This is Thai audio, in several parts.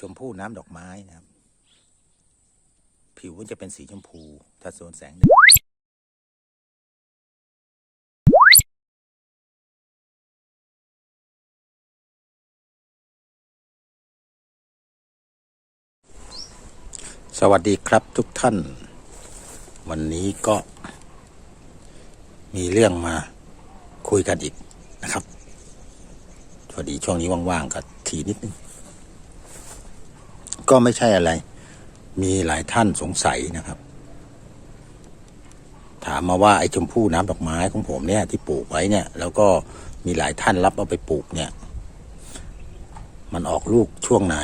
ชมพู่น้ำดอกไม้นะครับ ผิวมันจะเป็นสีชมพู ถ้าโซนแสงแดดสวัสดีครับทุกท่าน วันนี้ก็ มีเรื่องมาคุยกันอีกนะครับพอดีช่วงนี้ว่างๆก็ทีนิดนึง ก็ไม่ใช่อะไร มีหลายท่านสงสัยนะครับ ถามมาว่าไอ้ชมพู่น้ำดอกไม้ของผมเนี่ย ที่ปลูกไว้เนี่ย แล้วก็มีหลายท่านรับเอาไปปลูกเนี่ย มันออกลูกช่วงไหน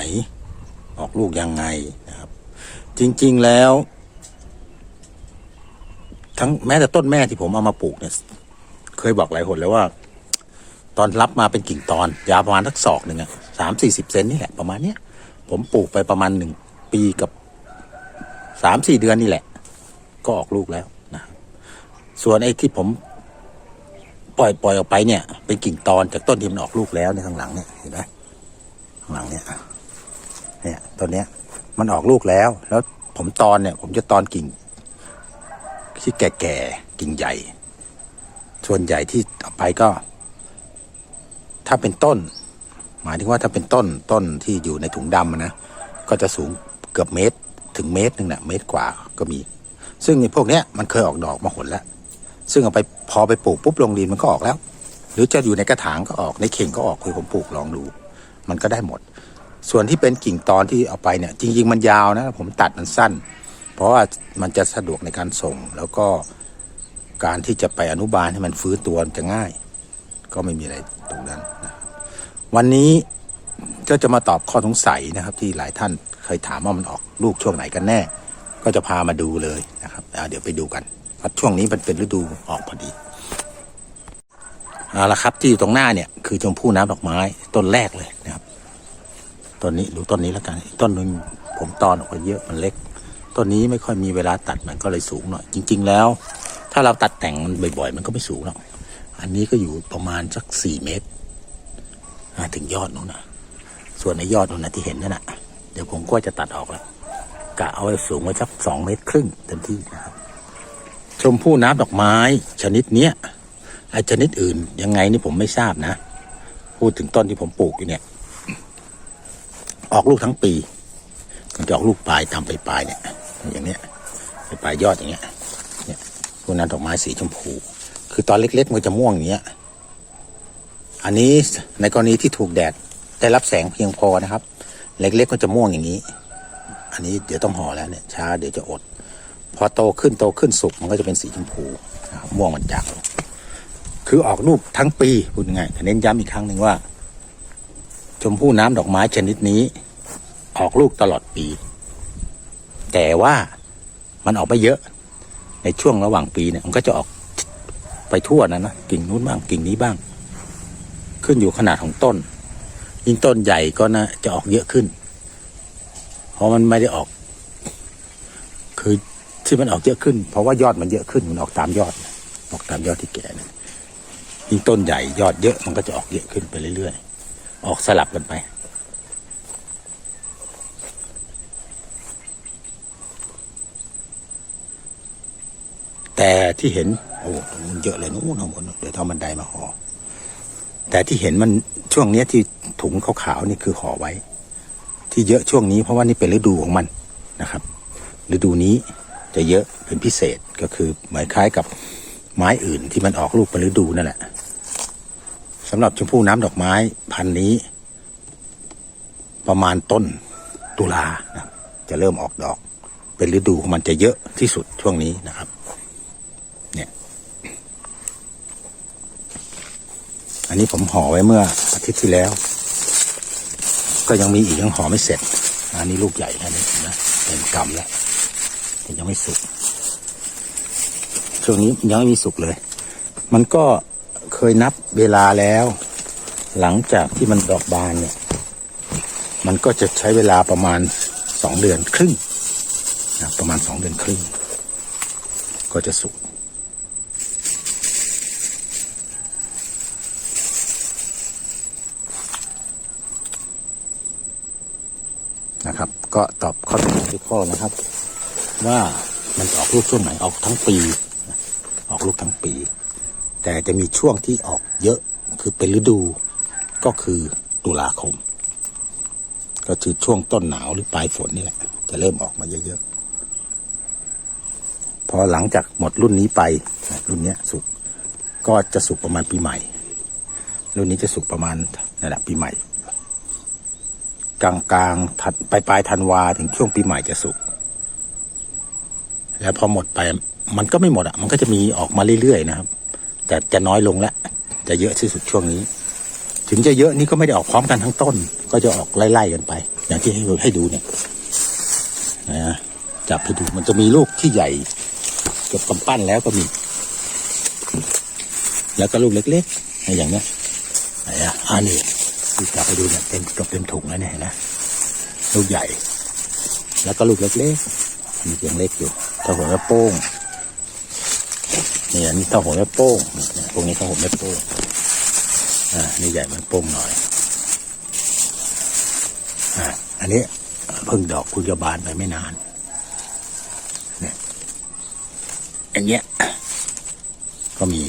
ออกลูกยังไงนะครับ จริง ๆแล้ว ทั้งแม้แต่ต้นแม่ที่ผมเอามาปลูกเนี่ย เคยบอกหลายคนแล้วว่า ตอนรับมาเป็นกิ่งตอน ยาวประมาณสักศอกหนึ่งอะสามสี่สิบเซนนี่แหละประมาณเนี้ย ผมปลูกไปประมาณหนึ่งปีกับสามสี่เดือนนี่แหละ ก็ออกลูกแล้วนะส่วนไอ้ที่ผมปล่อยปล่อยออกไปเนี่ย เป็นกิ่งตอนจากต้นที่มันออกลูกแล้วในข้างหลังเนี่ยเห็นไหมข้างหลังเนี่ยเนี่ยต้นเนี้ย มันออกลูกแล้ว แล้วผมตอนเนี่ย ผมจะตอนกิ่ง ที่แก่ๆกิ่งใหญ่ ส่วนใหญ่ที่เอาไปก็ ถ้าเป็นต้น หมายถึงว่าถ้าเป็นต้นต้นที่อยู่ในถุงดำนะก็จะสูงเกือบเมตรถึงเมตรหนึ่งนะเมตรกว่าก็มี ซึ่งในพวกเนี้ยมันเคยออกดอกมาหนแล้ว ซึ่งเอาไปพอไปปลูกปุ๊บลงดินมันก็ออกแล้ว หรือจะอยู่ในกระถางก็ออกในเข่งก็ออกคือผมปลูกลองดู มันก็ได้หมด ส่วนที่เป็นกิ่งตอนที่เอาไปเนี่ย จริง ๆ มันยาวนะ ผมตัดมันสั้น เพราะว่ามันจะสะดวกในการส่ง แล้วก็การที่จะไปอนุบาลให้มันฟื้นตัวมันจะง่าย ก็ไม่มีอะไรตรงนั้น วันนี้ก็จะมาตอบข้อสงสัยนะครับ ที่หลายท่านเคยถามว่ามันออกลูกช่วงไหนกันแน่ ก็จะพามาดูเลยนะครับเดี๋ยวไปดูกันช่วงนี้มันเป็นฤดูออกพอดีเอาละครับที่อยู่ตรงหน้าเนี่ยคือชมพู่น้ำดอกไม้ต้นแรกเลยนะครับต้นนี้ดูต้นนี้แล้วกันต้นหนึงผมตอนออกไปเยอะมันเล็กต้นนี้ไม่ค่อยมีเวลาตัดมันก็เลยสูงหน่อย จริง ๆ แล้ว ถ้าเราตัดแต่งมันบ่อย ๆ มันก็ไม่สูงหรอกอันนี้ก็อยู่ประมาณสักสี่เมตร ถึงยอดนู้นนะส่วนในยอดนู้นนะที่เห็นนั่นนะเดี๋ยวผมก็จะตัดออกแล้วกะเอาไว้สูงไว้สักสองเมตรครึ่งเต็มที่นะครับ ชมพู่น้ำดอกไม้ ชนิดเนี้ยไอชนิดอื่นยังไงนี่ผมไม่ทราบนะ พูดถึงต้นที่ผมปลูกอยู่เนี่ย ออกลูกทั้งปีมันจะออกลูกปลายตามปลายปลายเนี่ย อย่างเนี้ยปลายปลายยอดอย่างเงี้ย เนี่ยพวกนั้นดอกไม้สีชมพู คือตอนเล็กๆมันจะม่วงอย่างเงี้ย อันนี้ในกรณีที่ถูกแดดได้รับแสงเพียงพอนะครับ เล็กๆก็จะม่วงอย่างนี้ อันนี้เดี๋ยวต้องห่อแล้วเนี่ยช้าเดี๋ยวจะอด พอโตขึ้นโตขึ้นสุกมันก็จะเป็นสีชมพูนะครับม่วงมันจางลงคือออกลูกทั้งปีพูดง่ายเน้นย้ำอีกครั้งหนึ่งว่า ชมพู่น้ำดอกไม้ชนิดนี้ ออกลูกตลอดปี แต่ว่ามันออกไปเยอะ ในช่วงระหว่างปีเนี่ยมันก็จะออกไปทั่วนะนะกิ่งนู้นบ้างกิ่งนี้บ้าง ขึ้นอยู่ขนาดของต้น ยิ่งต้นใหญ่ก็นะจะออกเยอะขึ้น เพราะมันไม่ได้ออก คือที่มันออกเยอะขึ้น เพราะว่ายอดมันเยอะขึ้นมันออกตามยอด ออกตามยอดที่แก่นะยิ่งต้นใหญ่ยอดเยอะมันก็จะออกเยอะขึ้นไปเรื่อยๆ ออกสลับกันไปแต่ที่เห็น โอ้มันเยอะเลยนู้นข้างบนเดี๋ยวทำบันไดมาห่อ แต่ที่เห็นมันช่วงเนี้ยที่ถุงขาวๆนี่คือห่อไว้ ที่เยอะช่วงนี้เพราะว่านี่เป็นฤดูของมันนะครับ ฤดูนี้จะเยอะเป็นพิเศษก็คือเหมายคล้ายกับไม้อื่นที่มันออกลูกเป็นฤดูนั่นแหละสำหรับชมพู่น้ำดอกไม้พันนี้ ประมาณต้นตุลานะจะเริ่มออกดอก เป็นฤดูของมันจะเยอะที่สุดช่วงนี้นะครับ เนี่ย อันนี้ผมห่อไว้เมื่ออาทิตย์ที่แล้ว ก็ยังมีอีกยังห่อไม่เสร็จ อันนี้ลูกใหญ่แล้วนี่เห็นไหมเต็มกำแล้วแต่ยังไม่สุก ช่วงนี้ยังไม่มีสุกเลย มันก็เคยนับเวลาแล้ว หลังจากที่มันดอกบานเนี่ย มันก็จะใช้เวลาประมาณสองเดือนครึ่งนะประมาณสองเดือนครึ่ง ก็จะสุก นะครับ ก็ตอบข้อถามทุกข้อนะครับ ว่ามันออกลูกช่วงไหนออกทั้งปี ออกลูกทั้งปี แต่จะมีช่วงที่ออกเยอะคือเป็นฤดูก็คือตุลาคม ก็คือช่วงต้นหนาวหรือปลายฝนนี่แหละ จะเริ่มออกมาเยอะๆพอหลังจากหมดรุ่นนี้ไปรุ่นนี้สุกก็จะสุกประมาณปีใหม่ รุ่นนี้จะสุกประมาณนั่นแหละปีใหม่ กลางกลางๆถัดปลายปลายธันวาถึงช่วงปีใหม่จะสุก แล้วพอหมดไปมันก็ไม่หมดอะ มันก็จะมีออกมาเรื่อยๆนะครับ แต่จะน้อยลงแล้วจะเยอะที่สุดช่วงนี้ ถึงจะเยอะนี่ก็ไม่ได้ออกพร้อมกันทั้งต้น ก็จะออกไล่ๆกันไป อย่างที่ให้ให้ดูเนี่ยนะจับให้ดูมันจะมีลูกที่ใหญ่เกือบกำปั้นแล้วก็มี แล้วก็ลูกเล็กๆอย่างเนี้ยนอะอันนี้ ที่จับให้ดูเนี่ยเต็มกบเต็มถุงแล้วเนี่ยเห็นไหมลูกใหญ่ แล้วก็ลูกเล็กๆมีเพียงเล็กอยู่เท่าหัวแม่โป้งนี่อันนี้เท่าหัวแม่โป้งพวกนี้เท่าหัวแม่โป้งอ่านี่ใหญ่มันโป้งหน่อยอ่าอันนี้เพิ่งดอกคุณยบานไปไม่นานเนี่ยอย่างเงี้ยก็มี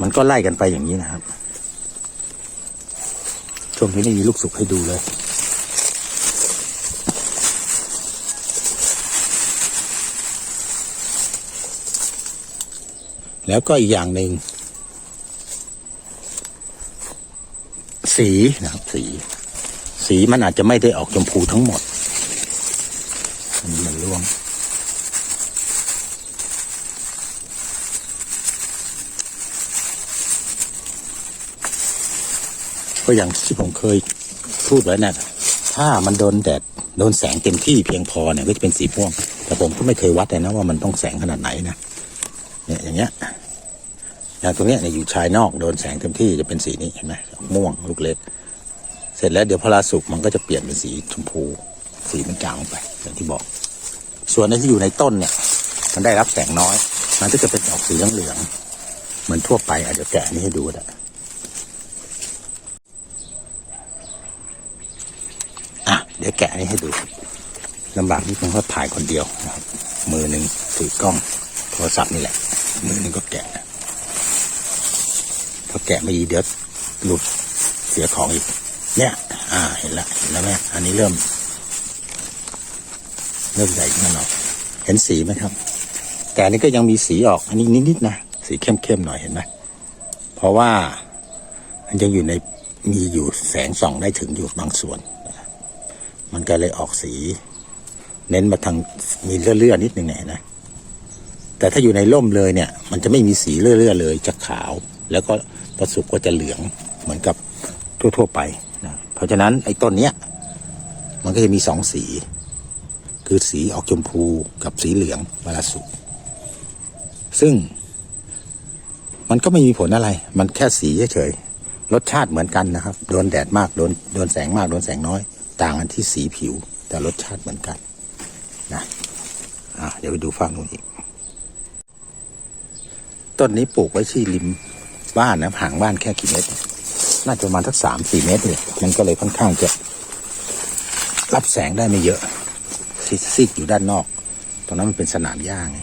มันก็ไล่กันไปอย่างนี้นะครับ ช่วงนี้ไม่มีลูกสุกให้ดูเลย แล้วก็อีกอย่างหนึ่งสีนะครับสี สีมันอาจจะไม่ได้ออกชมพูทั้งหมด ก็อย่างที่ผมเคยพูดไว้นะถ้ามันโดนแดดโดนแสงเต็มที่เพียงพอเนี่ยก็จะเป็นสีม่วง แต่ผมก็ไม่เคยวัดเลยนะว่ามันต้องแสงขนาดไหนนะเนี่ยอย่างเงี้ยอย่างตรงเนี้ยเนี่ยอยู่ชายนอกโดนแสงเต็มที่จะเป็นสีนี้เห็นไหมม่วงลูกเล็ก เสร็จแล้วเดี๋ยวพอลาสุกมันก็จะเปลี่ยนเป็นสีชมพู สีมันจางไปอย่างที่บอก ส่วนในที่อยู่ในต้นเนี่ย มันได้รับแสงน้อย มันก็จะเป็นออกสีเหลืองเหมือนทั่วไปอาจจะแกะนี่ให้ดูก็ได้อะ เดี๋ยวแกะนี่ให้ดูลำบากนิดนึงเพราถ่ายคนเดียวนะครับมือหนึ่งถือกล้องโทรศัพท์นี่แหละ มือหนึ่งก็แกะพอแกะไม่ดีเดี๋ยวหลุดเสียของอีก เนี่ย อ่า เห็นละเห็นแล้วแม่อันนี้เริ่ม เริ่มใหญ่ขึ้นมาหน่อยเห็นสีไหมครับ แต่อันนี้ก็ยังมีสีออก อันนี้นิดๆนะ สีเข้มๆหน่อยเห็นไหมเพราะว่ามันยังอยู่ในมีอยู่แสงส่องได้ถึงอยู่บางส่วน มันก็เลยออกสี เน้นมาทางมีเลื่อนๆนิดนึงเนี่ยนไหมแต่ถ้าอยู่ในร่มเลยเนี่ย มันจะไม่มีสีเลื่อนๆเลยจะขาว แล้วก็พอสุกก็จะเหลืองเหมือนกับทั่วๆไปนะเพราะฉะนั้นไอ้ต้นเนี้ยมันก็จะมีสองสี คือสีออกชมพูกับสีเหลืองเวลาสุกซึ่ง มันก็ไม่มีผลอะไร มันแค่สีเฉยๆรสชาติเหมือนกันนะครับ โดนแดดมาก โดน โดนแสงมาก โดนแสงน้อย ต่างกันที่สีผิว แต่รสชาติเหมือนกันนะะเดี๋ยวไปดูฝั่งนู้นอีก ต้นนี้ปลูกไว้ที่ริมบ้านนะห่างบ้านแค่กี่เมตร น่าจะประมาณสักสามสี่เมตรเลยมันก็เลยค่อนข้างจะ รับแสงได้ไม่เยอะซีซีกอยู่ด้านนอก ตรงนั้นมันเป็นสนามหญ้าไง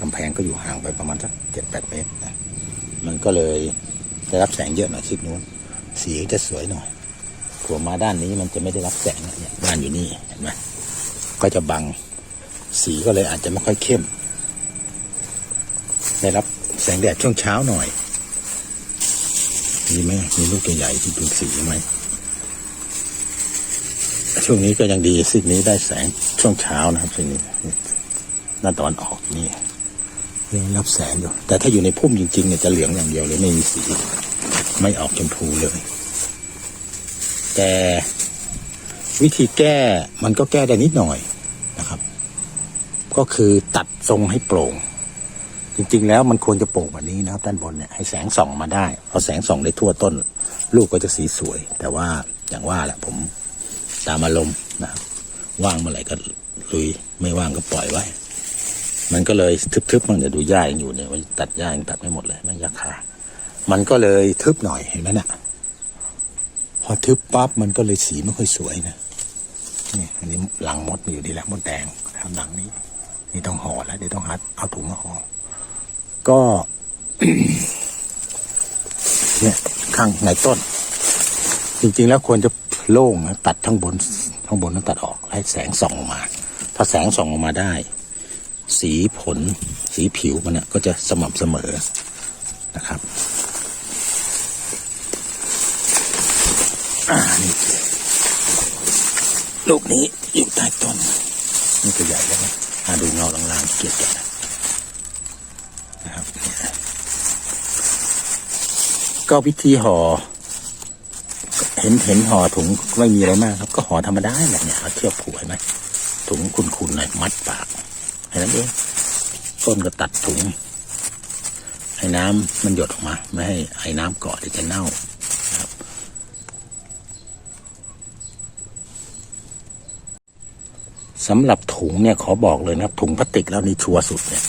กำแพงก็อยู่ห่างไปประมาณสักเจ็ดแปดเมตรนะมันก็เลยได้รับแสงเยอะหน่อยซีกนู้น สีจะสวยหน่อย ผัวมาด้านนี้มันจะไม่ได้รับแสงเนี่ยบ้านอยู่นี่เห็นไหมก็จะบังสีก็เลยอาจจะไม่ค่อยเข้ม ได้รับแสงแดดช่วงเช้าหน่อยมีไหมมีลูกใหญ่ๆที่เป็นสีไหมช่วงนี้ก็ยังดีซีกนี้ได้แสงช่วงเช้านะครับช่วงนี้หน้าตอนออกนี่ยังรับแสงอยู่ แต่ถ้าอยู่ในพุ่มจริงๆเนี่ยจะเหลืองอย่างเดียวเลยไม่มีสี ไม่ออกชมพูเลย แต่วิธีแก้มันก็แก้ได้นิดหน่อยนะครับ ก็คือตัดทรงให้โปร่ง จริง ๆ แล้วมันควรจะโปร่งกว่านี้นะครับ ด้านบนเนี่ยให้แสงส่องมาได้พอแสงส่องได้ทั่วต้น ลูกก็จะสีสวย แต่ว่าอย่างว่าแหละผมตามอารมณ์นะครับว่างเมื่อไหร่ก็ลุยไม่ว่างก็ปล่อยไว้ มันก็เลยทึบๆมันเดี๋ยวดูหญ้ายอยู่เนี่ยตัดหญ้ายังตัดไม่หมดเลยไม่ยากขามันก็เลยทึบหน่อยเห็นไหมเนี่ย พอทึบปั๊บมันก็เลยสีไม่ค่อยสวยนะนี่อันนี้หลังมดมีอยู่ดีแล้วมดแดงทำหลังนี้ นี่ต้องห่อแล้วเดี๋ยวต้องหัดเอาถุงมาห่อก็เนี่ยข้างในต้น จริงๆแล้วควรจะโล่งนะตัดทั้งบนทั้งบนนั้นตัดออกให้แสงส่องออกมา ถ้าแสงส่องออกมาได้ สีผลสีผิวมันนะก็จะสม่ำเสมอนะครับ อ่านี่ลูกนี้อยู่ใต้ต้น นี่ตัวใหญ่แล้วนะอาดูเงาลางๆเกลียดกันนะครับเนี่ยก็วิธีห่อ เห็นเห็นห่อถุงไม่มีอะไรมากครับ ก็ห่อธรรมดาแหละเนี่ยเอาเชือกผูกเห็นไหมถุงคุณๆหน่อยมัดปากแค่นั้นเองต้นก็ตัดถุงให้น้ำมันหยดออกมา ไม่ให้ไอ้น้ำเกาะเดี๋ยวจะเน่านะครับ สำหรับถุงเนี่ยขอบอกเลยนะครับ ถุงพลาสติกแล้วนี่ชัวร์สุดเนี่ย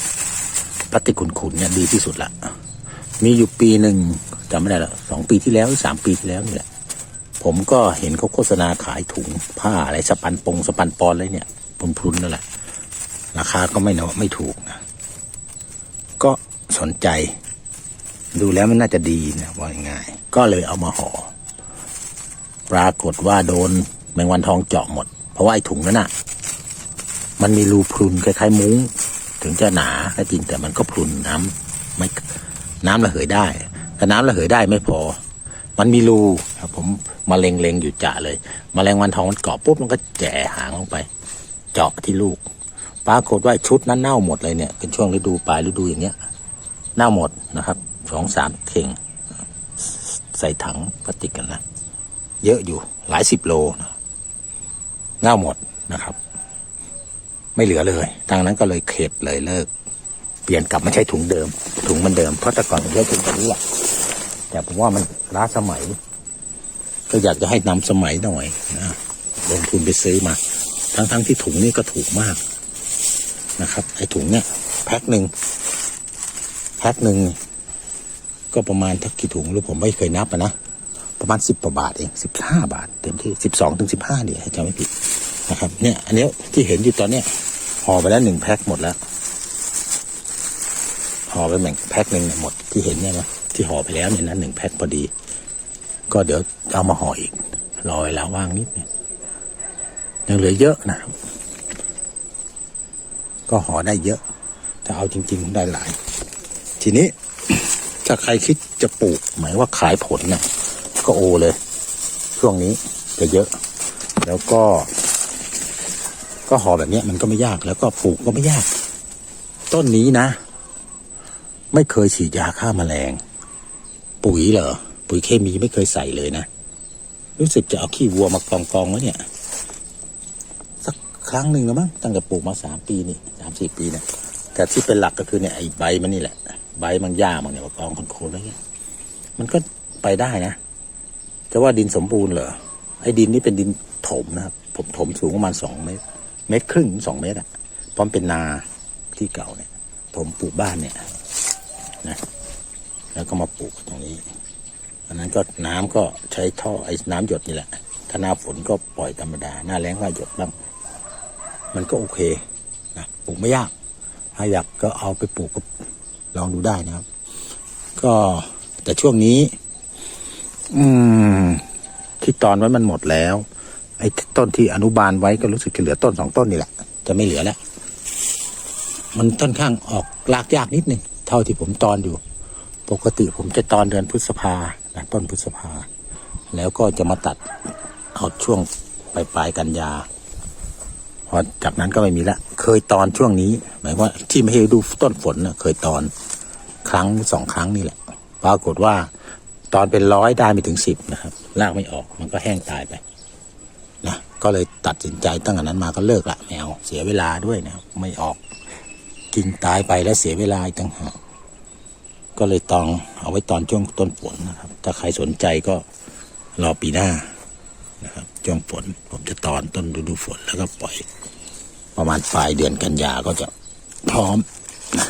พลาสติกขุนๆเนี่ยดีที่สุดละมีอยู่ปีหนึ่งจำไม่ได้ล้วสองปีที่แล้วหรือสามปีที่แล้วนี่แหละผมก็เห็นเขาโฆษณาขายถุงผ้าอะไรสปันปงสปันปอนอะไรเนี่ยพุนๆนั่นแหละ ราคาก็ไม่เนาะไม่ถูกนะก็สนใจ ดูแล้วมันน่าจะดีนะว่าง่ายก็เลยเอามาห่อปรากฏว่าโดนแมงวันทองเจาะหมด เพราะว่าไอ้ถุงนั้นน่ะ มันมีรูพรุนคล้ายๆมุ้ง ถึงจะหนาก็จริงแต่มันก็พรุนน้ำไม่น้ำระเหยได้แต่น้ำระเหยได้ไม่พอ มันมีรูครับผมมาเล็งๆอยู่จ่าเลยมแมลงวันทองมันเกาะปุ๊บมันก็แจ่หางลงไป เจาะที่ลูกปรากฏว่าชุดนั้นเน่าหมดเลยเนี่ยเป็นช่วงฤดูปลายฤดูอย่างเงี้ยเน่าหมดนะครับสองสามเข่ง ใส่ถังพลาสติกกันนะ เยอะอยู่หลายสิบโลนะเน่าหมดนะครับ ไม่เหลือเลยดังนั้นก็เลยเข็ดเลยเลิก เปลี่ยนกลับมาใช้ถุงเดิม ถุงมันเดิม เพราะแต่ก่อนผมใช้ถุงแบบนี้แหละแต่ผมว่ามันล้าสมัย ก็อยากจะให้นำสมัยหน่อยนะลงทุนไปซื้อมา ทั้งๆทที่ถุงนี่ก็ถูกมากนะครับไอ้ถุงเนี่ยแพ็คหนึ่งแพ็คหนึ่งก็ประมาณทักกี่ถุงหรือผมไม่เคยนับนะประมาณสิบกว่าบาทเองสิบห้าบาท เต็มที่สิบสองถึงสิบห้าเดียให้จำไม่ผิด นะครับ เนี่ย อันนี้ที่เห็นอยู่ตอนเนี้ยห่อไปแล้วหนึ่งแพ็คหมดแล้วห่อไปแบ่งแพ็คหนึ่งหมดที่เห็นเนี่ยนะที่ห่อไปแล้วเนี่ยนะหนึ่งแพ็คพอดี ก็เดี๋ยวเอามาห่ออีกรอเวลาว่างนิดนึงยังเหลือเยอะนะครับก็ห่อได้เยอะ ถ้าเอาจริง ๆ ได้หลาย ทีนี้ ถ้าใครคิดจะปลูก หมายว่าขายผลเนี่ยก็โอเลย ช่วงนี้จะเยอะ แล้วก็ ก็ห่อแบบนี้มันก็ไม่ยากแล้วก็ปลูกก็ไม่ยาก ต้นนี้นะ ไม่เคยฉีดยาฆ่าแมลง ปุ๋ยเหรอปุ๋ยเคมีไม่เคยใส่เลยนะ รู้สึกจะเอาขี้วัวมากองกองไว้เนี่ย สักครั้งหนึ่งแล้วมั้งตั้งแต่ปลูกมาสามปีนี่สามสี่ปีเนี่ยแต่ที่เป็นหลักก็คือเนี่ยไอ้ใบมันนี่แหละ ใบมันหญ้ามันเนี่ยมากองโคนๆแล้เนี่ยมันก็ไปได้นะจะว่าดินสมบูรณ์เหรอไอ้ดินนี่เป็นดินถมนะครับผมถมสูงประมาณสองเมตร เมตรครึ่งสองเมตรอะพราะมันเป็นนาที่เก่าเนี่ยถมปลูกบ้านเนี่ยนะแล้วก็มาปลูกตรงนี้อันนั้นก็น้ำก็ใช้ท่อไอ้น้ำหยดนี่แหละ ถ้าหน้าฝนก็ปล่อยธรรมดา หน้าแล้งก็หยดบ้าง มันก็โอเคนะปลูกไม่ยาก ถ้าอยากก็เอาไปปลูกก็ลองดูได้นะครับ ก็แต่ช่วงนี้ อืมที่ตอนไว้มันหมดแล้ว อ้ต้นที่อนุบาลไว้ก็รู้สึกจะเหลือต้นสองต้นนี่แหละ จะไม่เหลือแล้ว มันค่อนข้างออกรากยากนิดนึง เท่าที่ผมตอนอยู่ ปกติผมจะตอนเดือนพฤษภานะต้นพฤษภา แล้วก็จะมาตัดเอาช่วงปลายปลายกันยาพอจากนั้นก็ไม่มีละ เคยตอนช่วงนี้ หมายว่าที่ไม่ให้ดูต้นฝนนะเคยตอนครั้งสองครั้งนี่แหละ ปรากฏว่าตอนเป็นร้อยได้ไม่ถึงสิบนะครับลากไม่ออกมันก็แห้งตายไป ก็เลยตัดสินใจตั้งแต่นั้นมาก็เลิกละไม่เสียเวลาด้วยนะไม่ออกกิ่งตายไปแล้วเสียเวลาอีกต่างหากก็เลยตองเอาไว้ตอนช่วงต้นฝนนะครับ ถ้าใครสนใจก็รอปีหน้านะครับช่วงฝนผมจะตอนต้นฤดูฝนแล้วก็ปล่อย ประมาณปลายเดือนกันยาก็จะพร้อมนะ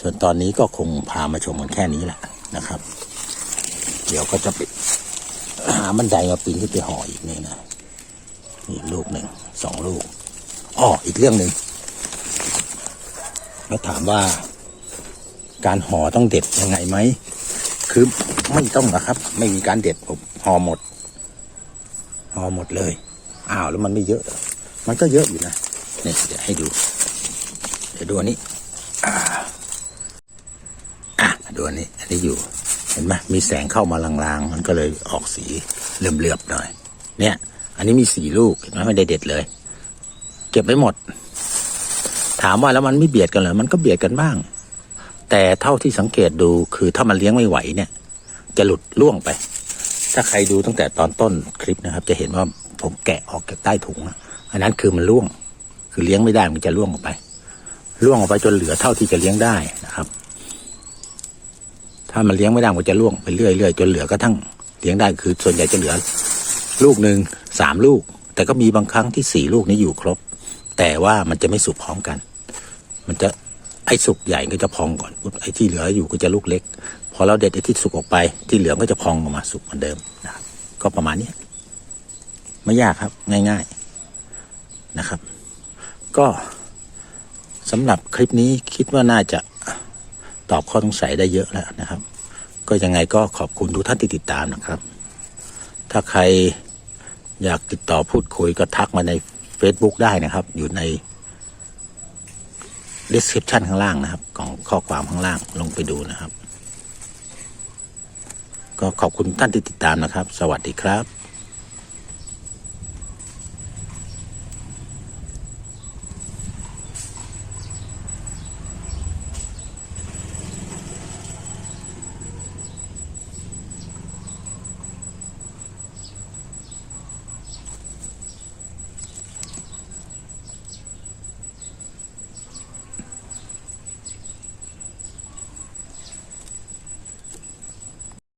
ส่วนตอนนี้ก็คงพามาชมกันแค่นี้แหละนะครับ เดี๋ยวก็จะไปหาบันไดมาปีนขึ้นไปห่ออีกนี่นะ นี่ลูกหนึ่งสองลูกอ้ออีกเรื่องหนึ่งแล้วถามว่า การห่อต้องเด็ดยังไงไหมคือไม่ต้องนะครับ ไม่มีการเด็ดผมห่อหมดห่อหมดเลยอ้าวแล้วมันไม่เยอะ มันก็เยอะอยู่นะนี่เดี๋ยวให้ดู เดี๋ยวดูอันนี้อ่าอะดูอันนี้อันนี้อยู่เห็นไหมมีแสงเข้ามาลางๆ มันก็เลยออกสีเหลื่อมๆหน่อย เนี่ย อันนี้มีสี่ลูกเห็นไหมไม่ได้เด็ดเลย เก็บไว้หมด ถามว่าแล้วมันไม่เบียดกันเหรอมันก็เบียดกันบ้าง แต่เท่าที่สังเกตดูคือถ้ามันเลี้ยงไม่ไหวเนี่ย จะหลุดล่วงไป ถ้าใครดูตั้งแต่ตอนต้นคลิปนะครับ จะเห็นว่าผมแกะออกจากใต้ถุงอันนั้นคือมันล่วง คือเลี้ยงไม่ได้มันจะล่วงออกไปล่วงออกไปจนเหลือเท่าที่จะเลี้ยงได้นะครับ ถ้ามันเลี้ยงไม่ได้มันจะล่วงไปเรื่อยๆจนเหลือกระทั่งเลี้ยงได้คือส่วนใหญ่จะเหลือ ลูกหนึ่งสามลูก แต่ก็มีบางครั้งที่สี่ลูกนี้อยู่ครบ แต่ว่ามันจะไม่สุกพร้อมกัน มันจะไอ้สุกใหญ่ก็จะพองก่อนไอ้ที่เหลืออยู่ก็จะลูกเล็ก พอเราเด็ดไอ้ที่สุกออกไป ที่เหลือก็จะพองออกมาสุกเหมือนเดิมนะครับก็ประมาณนี้ไม่ยากครับง่าย ๆนะครับ ก็สำหรับคลิปนี้คิดว่าน่าจะตอบข้อสงสัยได้เยอะแล้วนะครับ ก็ยังไงก็ขอบคุณทุกท่านที่ติดตามนะครับ ถ้าใคร อยากติดต่อพูดคุยก็ทักมาใน Facebook ได้นะครับ อยู่ใน description ข้างล่างนะครับ ของข้อความข้างล่างลงไปดูนะครับ ก็ขอบคุณท่านที่ติดตามนะครับ สวัสดีครับ